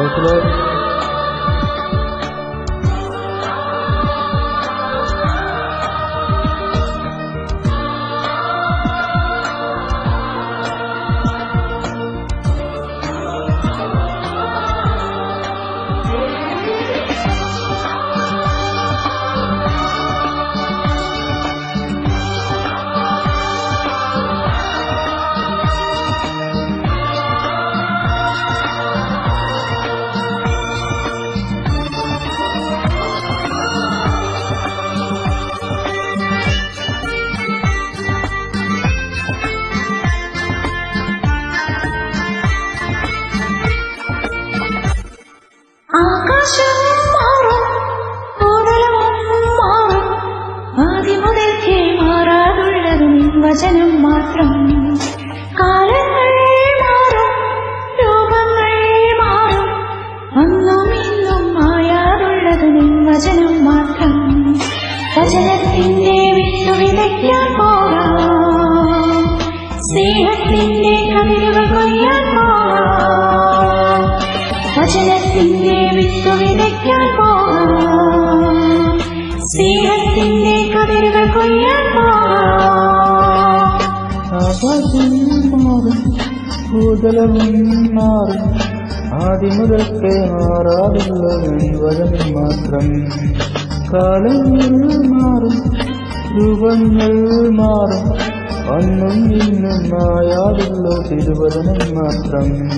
Councillor വചനം മാത്രം. കാലങ്ങൾ മാറും രൂപങ്ങൾ മാറും. അന്നും ഇന്നും മായാറുള്ളത് വചനം മാത്രം. വചനത്തിന്റെ വിതയ്ക്കാൻ പോകാം. സ്നേഹത്തിന്റെ കവിതകൾ കൊയ്യാൻ പോകാം. വചനത്തിന്റെ വിതയ്ക്കാൻ പോകാം ആകാശം മാറും ഭൂതലവും മാറും ആദ്യം മുതൽക്കേ മാറാറില്ല വചനം മാത്രം. കാലങ്ങൾ മാറും രൂപങ്ങൾ മാറും. അന്നും ഇന്നും മായാതുള്ള തിരുവചനം മാത്രം.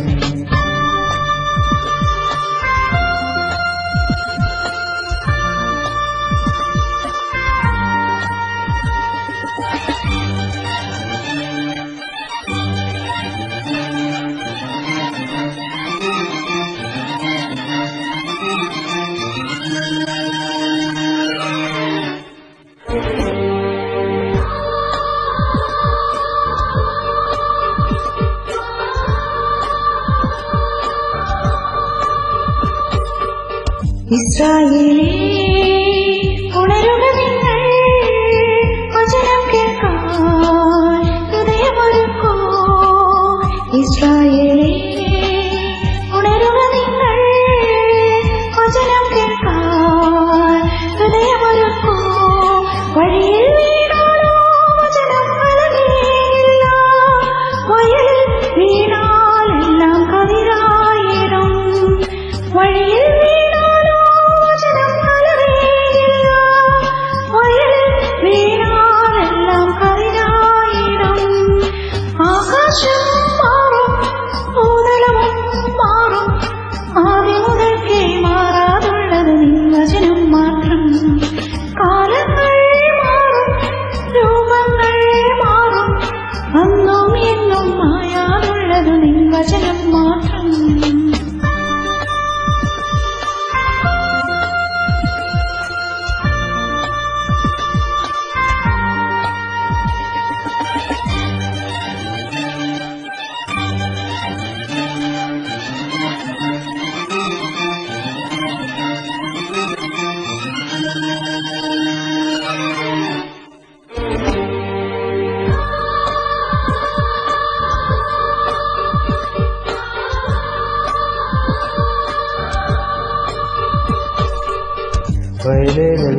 ഇസ്രായേലേ ഉണരുക നിങ്ങൾ വചനം കേൾക്കാൻ ഹൃദയമൊരുക്കൂ ഇസ്രായേലേ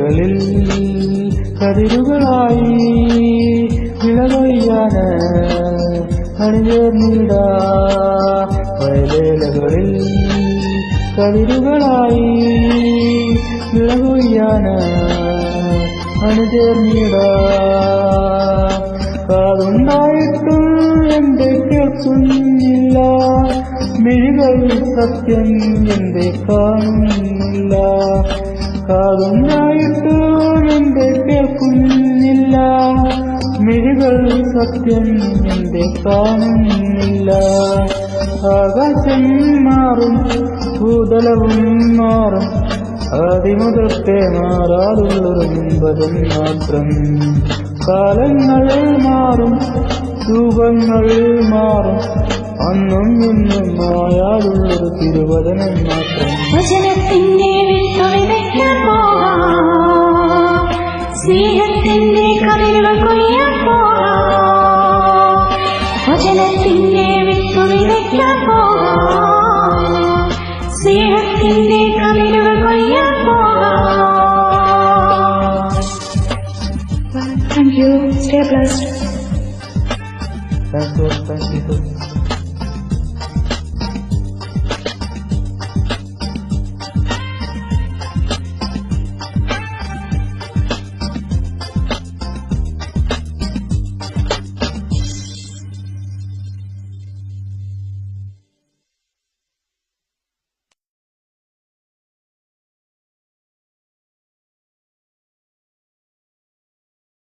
വയലേലകളിൽ കതിരുകളായി വിളകൊയ്യാന് അണിചേർന്നിട വയലേലകളിൽ കതിരുകളായി വിളകൊയ്യാന് അണിചേർന്നിട കാതുണ്ടായിട്ടും എന്റെ കേൾക്കുന്നില്ല. മിഴികൾ സത്യം എന്റെ കാണുന്നില്ല. കാതുണ്ടായിട്ടും എന്റെ കേൾക്കുന്നില്ല. മിഴികൾ സത്യം എന്റെ കാണുന്നില്ല. ആകാശം മാറും ഭൂതലവും മാറും. ആദിമുതൽക്കേ മാറാതുള്ളൊരു മുൻപതും മാത്രം. കാലങ്ങൾ മാറും രൂപങ്ങൾ മാറും. അന്നും ഇന്നും മായാതുള്ളൊരു തിരുവചനം മാത്രം. സ്നേഹത്തിന്റെ കതിരുകൾ കൊയ്യാൻ പോകാം. വചനത്തിന്റെ വിത്ത് വിതയ്ക്കാൻ പോകാം. സ്നേഹത്തിന്റെ കവിളുകൾ കൊയ്യാൻ പോകാം. Thank you stay blessed thank you thank you